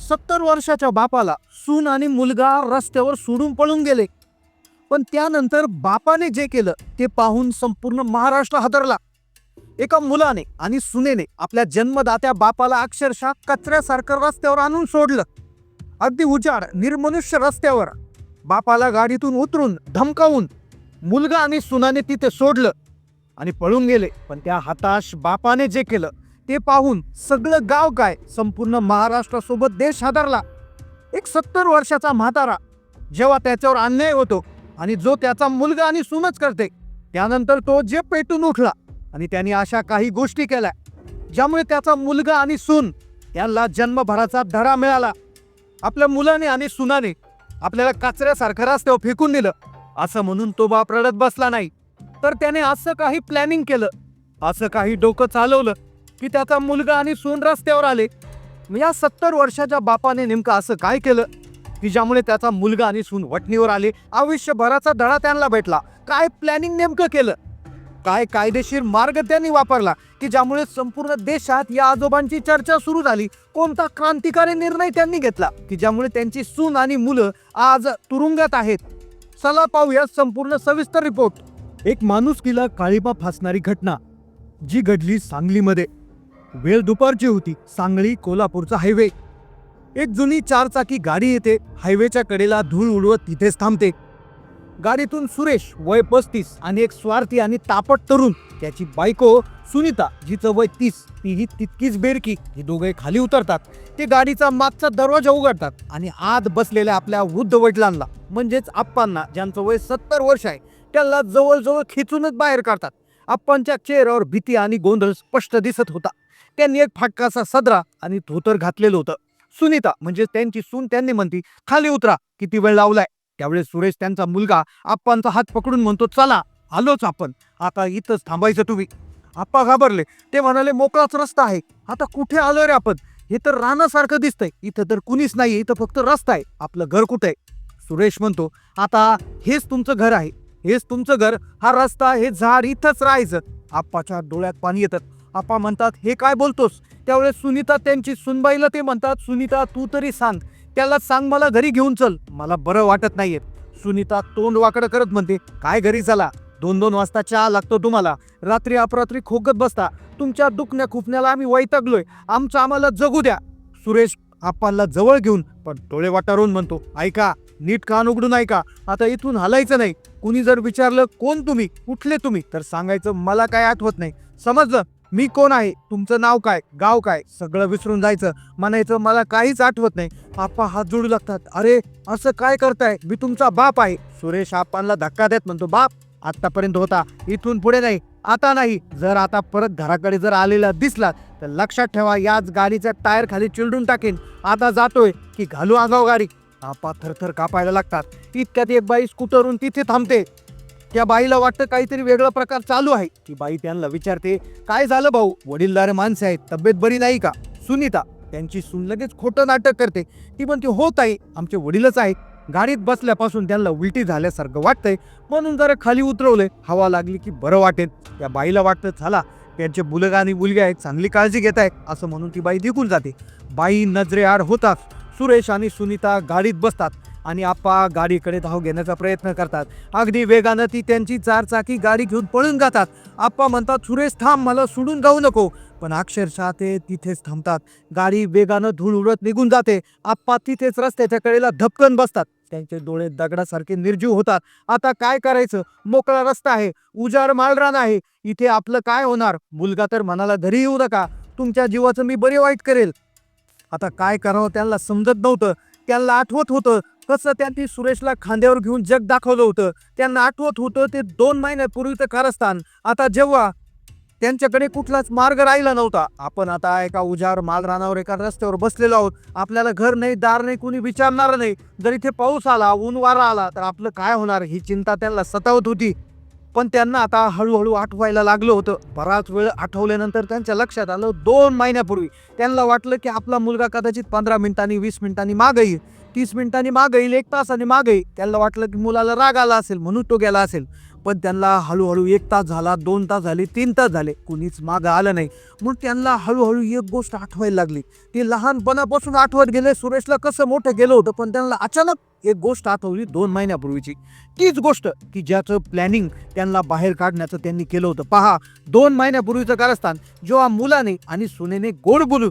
सत्तर वर्षाच्या बापाला सून आणि मुलगा रस्त्यावर सोडून पळून गेले. पण त्यानंतर बापाने जे केलं ते पाहून संपूर्ण महाराष्ट्र हादरला. एका मुलाने आणि सुनेने आपल्या जन्मदात्या बापाला अक्षरशः कचऱ्यासारखं रस्त्यावर आणून सोडलं. अगदी उजाड निर्मनुष्य रस्त्यावर. बापाला गाडीतून उतरून धमकावून मुलगा आणि सुनाने तिथे सोडलं आणि पळून गेले. पण त्या हताश बापाने जे केलं ते पाहून सगळं गाव काय? संपूर्ण महाराष्ट्रासोबत देश हादरला. एक सत्तर वर्षाचा म्हातारा. जेव्हा त्याच्यावर अन्याय होतो आणि जो त्याचा मुलगा आणि सुनच करते त्यानंतर तो जे पेटून उठला आणि त्याने अशा काही गोष्टी केल्या ज्यामुळे त्याचा मुलगा आणि सून यांना जन्मभराचा धडा मिळाला. आपल्या मुलाने आणि सुनाने आपल्याला कचऱ्यासारखं रस्त्यावर फेकून दिलं. असं म्हणून तो बाप रडत बसला नाही. तर त्याने असं काही प्लॅनिंग केलं असं काही डोकं चालवलं की त्याचा मुलगा आणि सून रस्त्यावर आले. या सत्तर वर्षाच्या बापाने नेमकं असं काय केलं? की ज्यामुळे त्याचा मुलगा आणि सून वटणीवर आले आयुष्यभराचा धडा त्यांना भेटला. काय प्लॅनिंग नेमकं केलं? काय कायदेशीर मार्ग त्यांनी वापरला की ज्यामुळे संपूर्ण देशात या आजोबांची चर्चा सुरू झाली? कोणता क्रांतिकारी निर्णय त्यांनी घेतला? की ज्यामुळे त्यांची सून आणि मुलं आज तुरुंगात आहेत? चला पाहूया संपूर्ण सविस्तर रिपोर्ट एक माणुसकीला काळीमा फासणारी घटना जी घडली सांगलीमध्ये. वेळ दुपारची होती. सांगली कोल्हापूरचा हायवे एक जुनी चारचाकी गाडी येते. हायवेच्या कडेला धूळ उडवत तिथेच थांबते. गाडीतून सुरेश वय पस्तीस आणि एक स्वार्थी आणि तापट तरुण त्याची बायको सुनीता जिचं वय तीस तीही तितकीच बेरकी. ही दोघे खाली उतरतात. ते गाडीचा मागचा दरवाजा उघडतात आणि आत बसलेल्या आपल्या वृद्ध वडिलांना म्हणजेच आप्पांना ज्यांचं वय सत्तर वर्ष आहे त्यांना जवळजवळ खिचूनच बाहेर काढतात. आप्पांच्या चेहऱ्यावर भीती आणि गोंधळ स्पष्ट दिसत होता. त्यांनी एक फाटकाचा सदरा आणि धोतर घातलेलं होतं. सुनीता म्हणजे त्यांची सून त्यांनी म्हणती खाली उतरा किती वेळ लावलाय? त्यावेळेस सुरेश त्यांचा मुलगा आप्पांचा हात पकडून म्हणतो चला आलोच आपण. आता इथंच थांबायचं तुम्ही. आप्पा घाबरले. ते म्हणाले मोकळाच रस्ता आहे. आता कुठे आलो रे आपण? हे तर रानासारखं दिसतंय. इथं तर कुणीच नाही इथं फक्त रस्ता आहे. आपलं घर कुठे आहे? सुरेश म्हणतो आता हेच तुमचं घर आहे. हेच तुमचं घर. हा रस्ता हे झाड इथंच राहायचं. आप्पाच्या डोळ्यात पाणी येतात आप्पा म्हणतात हे काय बोलतोस? त्यावेळेस सुनीता त्यांची सुनबाईला ते म्हणतात सुनीता तू तरी सांग. त्याला सांग मला घरी घेऊन चल. मला बरं वाटत नाहीये. सुनीता तोंड वाकडं करत म्हणते काय घरी चला? दोन दोन वाजता चहा लागतो तुम्हाला. रात्री अपरात्री खोकत बसता. तुमच्या दुखण्या खुपण्याला आम्ही वैतागलोय. आमचं आम्हाला जगू द्या. सुरेश आप्पांना जवळ घेऊन पण डोळे वाटारून म्हणतो ऐका नीट कान उघडून ऐका. आता इथून हलायचं नाही. कुणी जर विचारलं कोण तुम्ही? कुठले तुम्ही? तर सांगायचं मला काय आठवत नाही. समजलं? मी कोण आहे? तुमचं नाव काय? गाव काय? सगळं विसरून जायचं. म्हणायचं मला काहीच आठवत नाही. आप्पा हात जोडू लागतात. अरे असं काय करताय? मी तुमचा बाप आहे. सुरेश आप्पांना धक्का देत म्हणतो बाप आतापर्यंत होता. इथून पुढे नाही. आता नाही. जर आता परत घराकडे जर आलेला दिसला तर लक्षात ठेवा याच गाडीच्या टायर खाली चिरडून टाकेन. आता जातोय की घालू आगाव गाडी. आपा थरथर कापायला लागतात. इतक्यात एक बाई स्कूटरहून तिथे थांबते. त्या बाईला वाटतं काहीतरी वेगळा प्रकार चालू आहे. ती बाई त्यांना विचारते काय झालं भाऊ? वडीलदार माणसे आहेत तब्येत बरी नाही का? सुनीता त्यांची सून लगेच खोटं नाटक करते. ती म्हणते होत आहे आमचे वडीलच आहेत. गाडीत बसल्यापासून त्यांना उलटी झाल्यासारखं वाटतंय. म्हणून जरा खाली उतरवले हवा लागली की बरं वाटेल. त्या बाईला वाटतं चला त्यांचे मुलगा आणि मुलगी आहेत चांगली काळजी घेत आहेत. असं म्हणून ती बाई निघून जाते. बाई नजरेआड होतात. सुरेश आणि सुनीता गाडीत बसतात. आणि आप्पा गाडीकडे धाव घेण्याचा प्रयत्न करतात. अगदी वेगानं ती त्यांची चारचाकी गाडी घेऊन पळून जातात. आप्पा म्हणतात सुरेश थांब मला सोडून जाऊ नको. पण अक्षरशः ते तिथेच थांबतात. गाडी वेगानं धूळ उडत निघून जाते. आप्पा तिथेच रस्त्याच्या कडेला धपकन बसतात. त्यांचे डोळे दगडासारखे निर्जीव होतात. आता काय करायचं? मोकळा रस्ता आहे. उजाड माळरान आहे. इथे आपलं काय होणार? मुलगा तर मनाला घरी येऊ नका. तुमच्या जीवाचं मी बरे वाईट करेल. आता काय करावं त्यांना समजत नव्हतं. त्यांना आठवत होतं. कसं त्यांनी सुरेशला खांद्यावर घेऊन जग दाखवलं होतं त्यांना आठवत होतं ते दोन महिन्यापूर्वीचं कारस्थान. आता जेव्हा त्यांच्याकडे कुठलाच मार्ग राहिला नव्हता. आपण आता एका उजार मालरानावर एका रस्त्यावर बसलेलो आहोत. आपल्याला घर नाही दार नाही कुणी विचारणार नाही. जर इथे पाऊस आला ऊन वारा आला तर आपलं काय होणार? ही चिंता त्यांना सतावत होती. पण त्यांना आता हळूहळू आठवायला लागलं होतं. बराच वेळ आठवल्यानंतर त्यांच्या लक्षात आलं दोन महिन्यापूर्वी. त्यांना वाटलं की आपला मुलगा कदाचित पंधरा मिनिटांनी वीस मिनिटांनी मागं येईल. तीस मिनिटांनी मागं येईल एक तासाने मागं येईल. त्यांना वाटलं की मुलाला राग आला असेल म्हणून तो गेला असेल. पण त्यांना हळूहळू एक तास झाला दोन तास झाले तीन तास झाले. कुणीच मागं आलं नाही. म्हणून त्यांना हळूहळू एक गोष्ट आठवायला लागली. ते लहानपणापासून आठवत गेले. सुरेशला कसं मोठं गेलं होतं पण त्यांना अचानक एक गोष्ट आठवली दोन महिन्यापूर्वीची. तीच गोष्ट की ज्याचं प्लॅनिंग त्यांना बाहेर काढण्याचं त्यांनी केलं होतं. पहा दोन महिन्यापूर्वीचं कारस्थान जेव्हा मुलाने आणि सुनेने गोड बोलू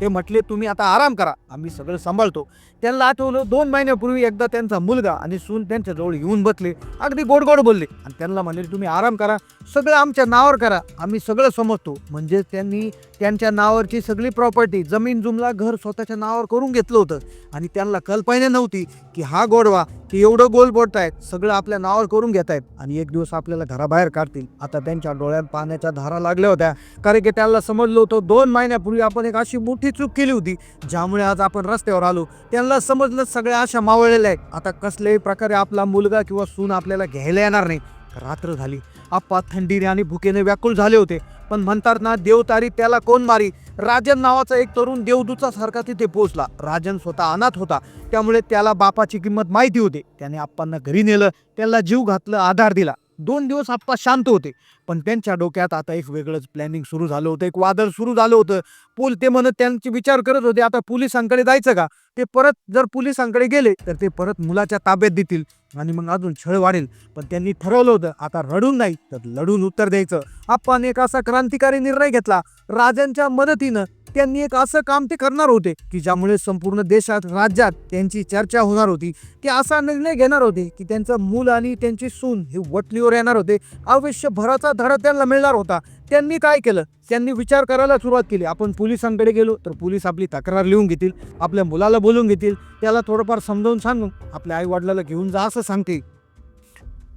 ते म्हटले तुम्ही आता आराम करा. आम्ही सगळं सांभाळतो. त्यांना आठवलं दोन महिन्यापूर्वी एकदा त्यांचा मुलगा आणि सून त्यांच्याजवळ येऊन बसले. अगदी गोड गोड बोलले. आणि त्यांना म्हणले तुम्ही आराम करा. सगळं आमच्या नावावर करा. आम्ही सगळं समजतो. म्हणजे त्यांनी त्यांच्या नावावरची सगळी प्रॉपर्टी जमीन जुमला घर स्वतःच्या नावावर करून घेतलं होतं. आणि त्यांना कल्पना नव्हती की हा गोडवा की एवढं गोल बोलतायत सगळं आपल्या नावावर करून घेत आहेत आणि एक दिवस आपल्याला घराबाहेर काढतील. आता त्यांच्या डोळ्यात पाण्याच्या धारा लागल्या होत्या. कारण की त्यांना समजलं होतं दोन महिन्यापूर्वी आपण एक अशी मोठी चूक केली होती ज्यामुळे आज आपण रस्त्यावर आलो. त्यांना समजलं सगळ्या अशा मावळलेल्या आहेत. आता कसल्याही प्रकारे आपला मुलगा किंवा सून आपल्याला घ्यायला येणार नाही. रात्र झाली. आप्पा थंडीने आणि भुकेने व्याकुळ झाले होते. पण म्हणतात ना देवतारी त्याला कोण मारी? राजन नावाचा एक तरुण देवदूचा सारखा तिथे पोहोचला. राजन स्वतः अनाथ होता. त्यामुळे त्याला बापाची किंमत माहिती होती. त्याने आप्पांना घरी नेलं. त्याला जीव घातलं आधार दिला. दोन दिवस आप्पा शांत होते. पण त्यांच्या डोक्यात आता एक वेगळंच प्लॅनिंग सुरू झालं होतं. एक वादळ सुरू झालं होतं. पोल ते म्हणत त्यांचे विचार करत होते आता पोलिसांकडे जायचं का? ते परत जर पोलिसांकडे गेले तर ते परत मुलाच्या ताब्यात देतील आणि मग अजून छळ वाढेल. पण त्यांनी ठरवलं होतं आता रडून नाही तर लढून उत्तर द्यायचं. आपण एक असा क्रांतिकारी निर्णय घेतला. राजांच्या मदतीनं त्यांनी एक असं काम ते करणार होते की ज्यामुळे संपूर्ण देशात राज्यात त्यांची चर्चा होणार होती. ते असा निर्णय घेणार होते की त्यांचं मूल आणि त्यांची सून हे वटलीवर येणार होते. आयुष्यभराचा धडा त्यांना मिळणार होता. त्यांनी काय केलं? त्यांनी विचार करायला सुरुवात केली. आपण पोलिसांकडे गेलो तर पोलीस आपली तक्रार लिहून घेतील आपल्या मुलाला बोलून घेतील. त्याला थोडंफार समजावून सांगून आपल्या आई वडिलाला घेऊन जा असं सांगते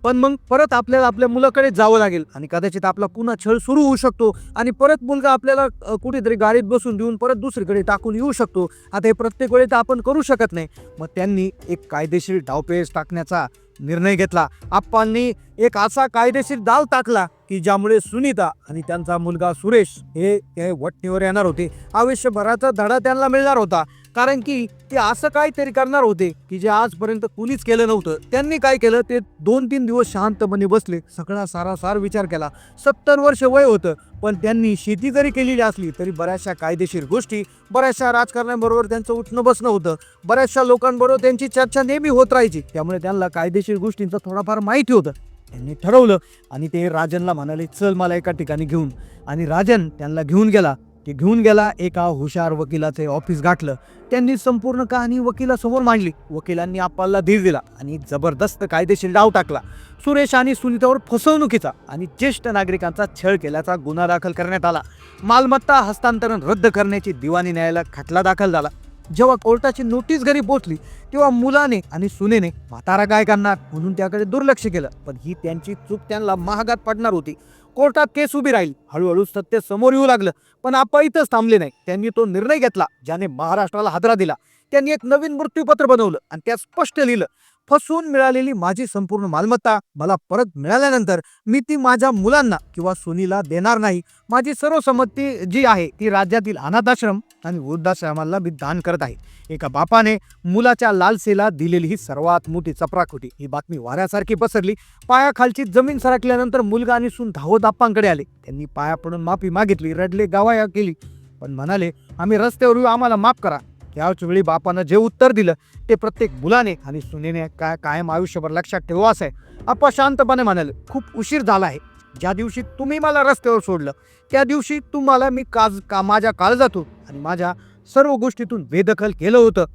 पण मग परत आपल्याला आपल्या मुलाकडे जावं लागेल. आणि कदाचित आपला पुन्हा छळ सुरू होऊ शकतो. आणि परत मुलगा आपल्याला कुठेतरी गाडीत बसून देऊन परत दुसरीकडे टाकून येऊ शकतो. आता हे प्रत्येक वेळी तर आपण करू शकत नाही. मग त्यांनी एक कायदेशीर डावपेच टाकण्याचा निर्णय घेतला. आप्पांनी एक असा कायदेशीर डाव टाकला की ज्यामुळे सुनीता आणि त्यांचा मुलगा सुरेश हे हे वटणीवर येणार होते. आयुष्यभराचा धडा त्यांना मिळणार होता. कारण की ते असं काहीतरी करणार होते की जे आजपर्यंत कुणीच केलं नव्हतं. त्यांनी काय केलं? ते दोन तीन दिवस शांतपणे बसले. सगळा सारासार विचार केला. सत्तर वर्ष वय होतं पण त्यांनी शेती जरी केलेली असली तरी बऱ्याचशा कायदेशीर गोष्टी बऱ्याचशा राजकारण्याबरोबर त्यांचं उठणं बसणं होतं. बऱ्याचशा लोकांबरोबर त्यांची चर्चा नेहमी होत राहायची. त्यामुळे त्यांना कायदेशीर गोष्टींचं थोडाफार माहिती होतं. त्यांनी ठरवलं आणि ते राजनला म्हणाले चल मला एका ठिकाणी घेऊन. आणि राजन त्यांना घेऊन गेला. ते घेऊन गेला एका हुशार वकिलाचे ऑफिस गाठलं. त्यांनी संपूर्ण कहाणी वकिलासमोर मांडली. वकिलांनी आपल्याला धीर दिला आणि जबरदस्त कायदेशीर डाव टाकला. सुरेश आणि सुनीतावर फसवणुकीचा आणि ज्येष्ठ नागरिकांचा छळ केल्याचा गुन्हा दाखल करण्यात आला. मालमत्ता हस्तांतरण रद्द करण्याची दिवाणी न्यायालयात खटला दाखल झाला. जेव्हा कोर्टाची नोटीस घरी पोहोचली तेव्हा मुलाने आणि सुनेने म्हातारा काय करणार म्हणून त्याकडे दुर्लक्ष केलं. पण ही त्यांची चूक त्यांना महागात पडणार होती. कोर्टात केस उभी राहील. हळूहळू सत्य समोर येऊ लागलं. पण आपा इथंच थांबले नाही. त्यांनी तो निर्णय घेतला ज्याने महाराष्ट्राला हादरा दिला. त्यांनी एक नवीन मृत्यूपत्र बनवलं आणि त्यात स्पष्ट लिहिलं फसवून मिळालेली माझी संपूर्ण मालमत्ता मला परत मिळाल्यानंतर मी ती माझ्या मुलांना किंवा सुनीला देणार नाही. माझी सर्व संमती जी आहे ती राज्यातील अनाथाश्रम आणि वृद्धाश्रमाला मी दान करत आहे. एका बापाने मुलाच्या लालसेला दिलेली ही सर्वात मोठी चपराखोटी. ही बातमी वाऱ्यासारखी पसरली. पायाखालची जमीन सरकल्यानंतर मुलगा आणि सून धावत आले. त्यांनी पाया पडून माफी मागितली रडले गावाया केली. पण म्हणाले आम्ही रस्त्यावर येऊ आम्हाला माफ करा. त्याच वेळी बापानं जे उत्तर दिलं ते प्रत्येक मुलाने आणि सुनेने काय कायम आयुष्यभर लक्षात ठेवा असं आहे. आप्पा शांतपणे म्हणाले खूप उशीर झाला आहे. ज्या दिवशी तुम्ही मला रस्त्यावर सोडलं त्या दिवशी तुम्हाला मी काज का माझ्या काळजातून आणि माझ्या सर्व गोष्टीतून बेदखल केलं होतं.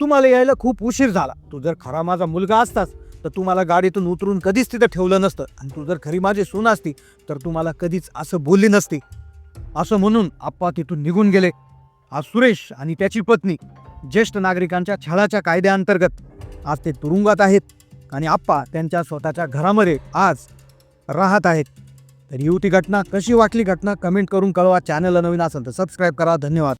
तुम्हाला यायला खूप उशीर झाला. तू जर खरा माझा मुलगा असतास तर तू मला गाडीतून उतरून कधीच तिथं ठेवलं नसतं. आणि तू जर खरी माझी सून असती तर तू मला कधीच असं बोलली नसती. असं म्हणून आप्पा तिथून निघून गेले. आज सुरेश आणि त्याची पत्नी ज्येष्ठ नागरिकांच्या छळाच्या कायद्याअंतर्गत आज ते तुरुंगात आहेत आणि आप्पा त्यांच्या स्वतःच्या घरामध्ये आज राहत आहेत. तर ही होती घटना. कशी वाटली घटना? कमेंट करून कळवा. चॅनलला नवीन असेल तर सबस्क्राईब करा. धन्यवाद.